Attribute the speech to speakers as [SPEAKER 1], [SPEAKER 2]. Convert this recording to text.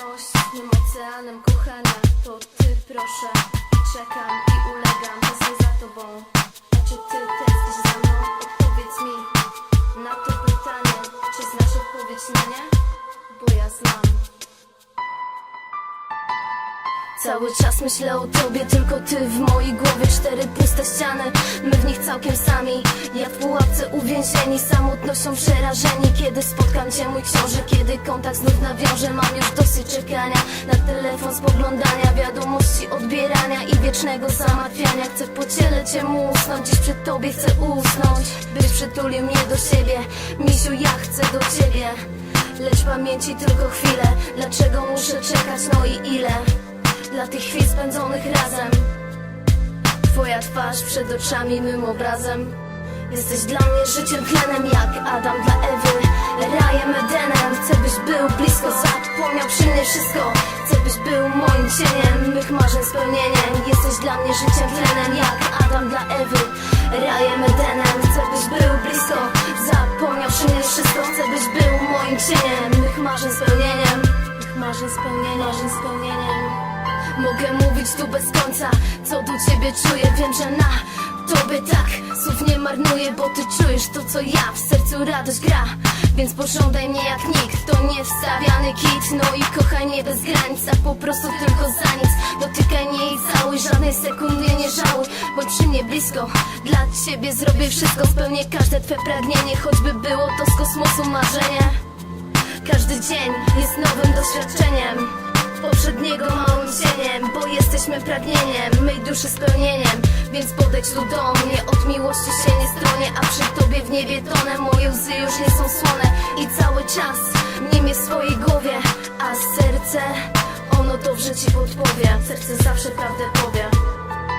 [SPEAKER 1] Wolność z nim oceanem kochana To ty proszę Czekam i ulegam Jestem za tobą A czy ty też jesteś za mną? Odpowiedz mi na to pytanie Czy znasz odpowiedź na nie? Bo ja znam Cały czas myślę o tobie, tylko ty w mojej głowie Cztery puste ściany, my w nich całkiem sami Jak w pułapce uwięzieni, samotnością przerażeni Kiedy spotkam cię mój książę, kiedy kontakt znów nawiążę Mam już dosyć czekania na telefon, spoglądania Wiadomości odbierania i wiecznego zamawiania. Chcę po ciele cię musnąć, dziś przy tobie chcę usnąć Byś przytulił mnie do siebie, misiu ja chcę do ciebie Lecz pamięci tylko chwilę. Dlaczego muszę czekać, no i ile? Tych chwil spędzonych razem. Twoja twarz przed oczami mym obrazem. Jesteś dla mnie życiem tlenem jak Adam dla Ewy. Rajem Edenem. Chcę byś był blisko Zapomniał przy mnie wszystko. Chcę byś był moim cieniem Mych marzeń spełnieniem. Jesteś dla mnie życiem tlenem jak Adam dla Ewy. Rajem Edenem. Chcę byś był blisko Zapomniał przy mnie wszystko. Chcę byś był moim cieniem Mych marzeń spełnieniem. Mych marzeń spełnieniem Marzeń spełnieniem Mogę mówić tu bez końca, co do ciebie czuję. Wiem, że na tobie tak słów nie marnuję Bo ty czujesz to, co ja, w sercu radość gra Więc pożądaj mnie jak nikt, to nie wstawiany kit No i kochaj nie bez granic, a po prostu tylko za nic. Dotykaj mnie i całuj, żadnej sekundy nie żałuj Bądź przy mnie blisko, dla ciebie zrobię wszystko Spełnię każde twe pragnienie, choćby było to z kosmosu marzenie. Każdy dzień jest nowym doświadczeniem Poprzedniego małym cieniem Bo jesteśmy pragnieniem Mej duszy spełnieniem. Więc podejdź tu do mnie Od miłości się nie stronię A przy tobie w niebie tonę. Moje łzy już nie są słone I cały czas nim jest w swojej głowie. A serce Ono dobrze ci podpowie Serce zawsze prawdę powie